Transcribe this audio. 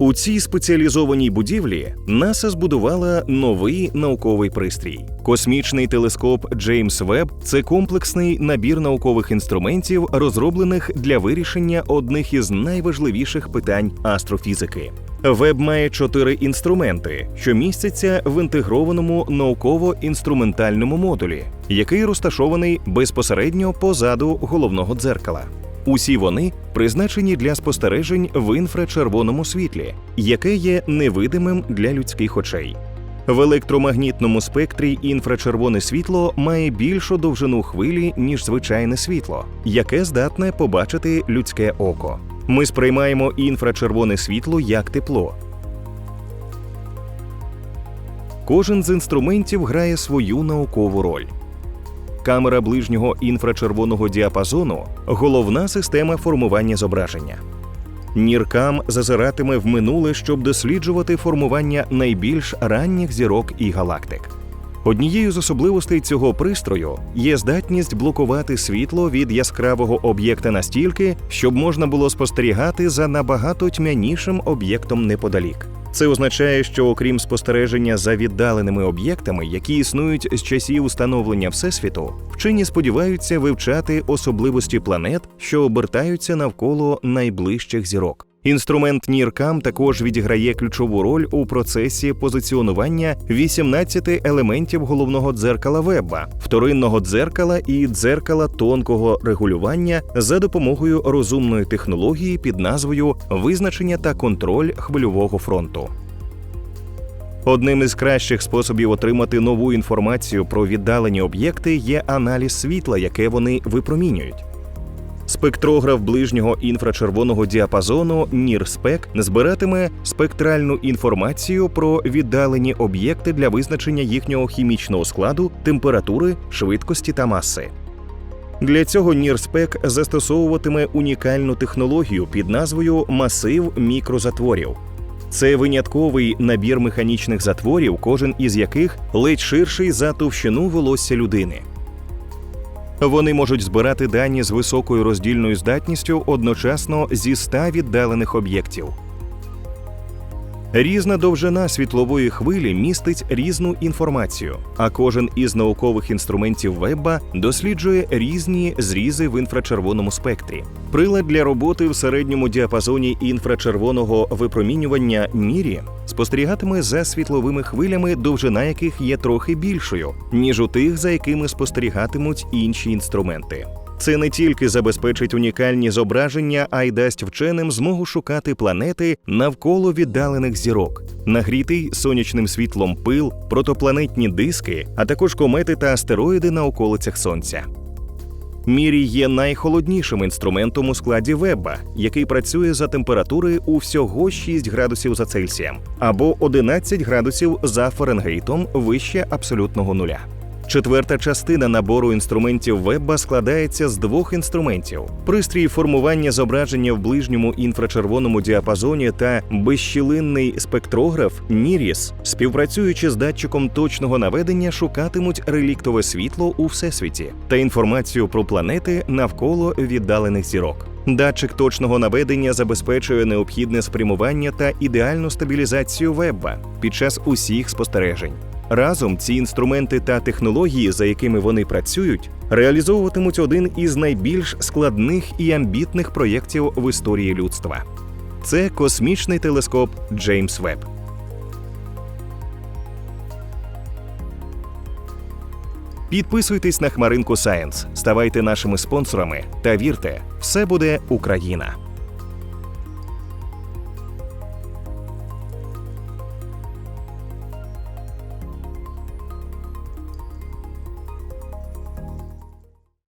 У цій спеціалізованій будівлі НАСА збудувала новий науковий пристрій. Космічний телескоп Джеймс Веб це комплексний набір наукових інструментів, розроблених для вирішення одних із найважливіших питань астрофізики. Веб має чотири інструменти, що містяться в інтегрованому науково-інструментальному модулі, який розташований безпосередньо позаду головного дзеркала. Усі вони призначені для спостережень в інфрачервоному світлі, яке є невидимим для людських очей. В електромагнітному спектрі інфрачервоне світло має більшу довжину хвилі, ніж звичайне світло, яке здатне побачити людське око. Ми сприймаємо інфрачервоне світло як тепло. Кожен з інструментів грає свою наукову роль. Камера ближнього інфрачервоного діапазону головна система формування зображення. Ніркам зазиратиме в минуле, щоб досліджувати формування найбільш ранніх зірок і галактик. Однією з особливостей цього пристрою є здатність блокувати світло від яскравого об'єкта настільки, щоб можна було спостерігати за набагато тьмянішим об'єктом неподалік. Це означає, що окрім спостереження за віддаленими об'єктами, які існують з часів установлення Всесвіту, вчені сподіваються вивчати особливості планет, що обертаються навколо найближчих зірок. Інструмент NIRCam також відіграє ключову роль у процесі позиціонування 18 елементів головного дзеркала Вебба, вторинного дзеркала і дзеркала тонкого регулювання за допомогою розумної технології під назвою визначення та контроль хвильового фронту. Одним із кращих способів отримати нову інформацію про віддалені об'єкти є аналіз світла, яке вони випромінюють. Спектрограф ближнього інфрачервоного діапазону NIRSPEC збиратиме спектральну інформацію про віддалені об'єкти для визначення їхнього хімічного складу, температури, швидкості та маси. Для цього NIRSPEC застосовуватиме унікальну технологію під назвою масив мікрозатворів. Це винятковий набір механічних затворів, кожен із яких ледь ширший за товщину волосся людини. Вони можуть збирати дані з високою роздільною здатністю одночасно зі 100 віддалених об'єктів. Різна довжина світлової хвилі містить різну інформацію, а кожен із наукових інструментів веба досліджує різні зрізи в інфрачервоному спектрі. Прилад для роботи в середньому діапазоні інфрачервоного випромінювання мірі спостерігатиме за світловими хвилями, довжина яких є трохи більшою, ніж у тих, за якими спостерігатимуть інші інструменти. Це не тільки забезпечить унікальні зображення, а й дасть вченим змогу шукати планети навколо віддалених зірок, нагрітий сонячним світлом пил, протопланетні диски, а також комети та астероїди на околицях Сонця. Мірі є найхолоднішим інструментом у складі Вебба, який працює за температури у всього 6 градусів за Цельсієм або 11 градусів за Фаренгейтом вище абсолютного нуля. Четверта частина набору інструментів вебба складається з двох інструментів: пристрій формування зображення в ближньому інфрачервоному діапазоні та безщілинний спектрограф NIRIS, співпрацюючи з датчиком точного наведення, шукатимуть реліктове світло у всесвіті та інформацію про планети навколо віддалених зірок. Датчик точного наведення забезпечує необхідне спрямування та ідеальну стабілізацію вебба під час усіх спостережень. Разом ці інструменти та технології, за якими вони працюють, реалізовуватимуть один із найбільш складних і амбітних проєктів в історії людства. Це космічний телескоп Джеймс Веб. Підписуйтесь на Хмаринку Сайенс, ставайте нашими спонсорами та вірте, все буде Україна.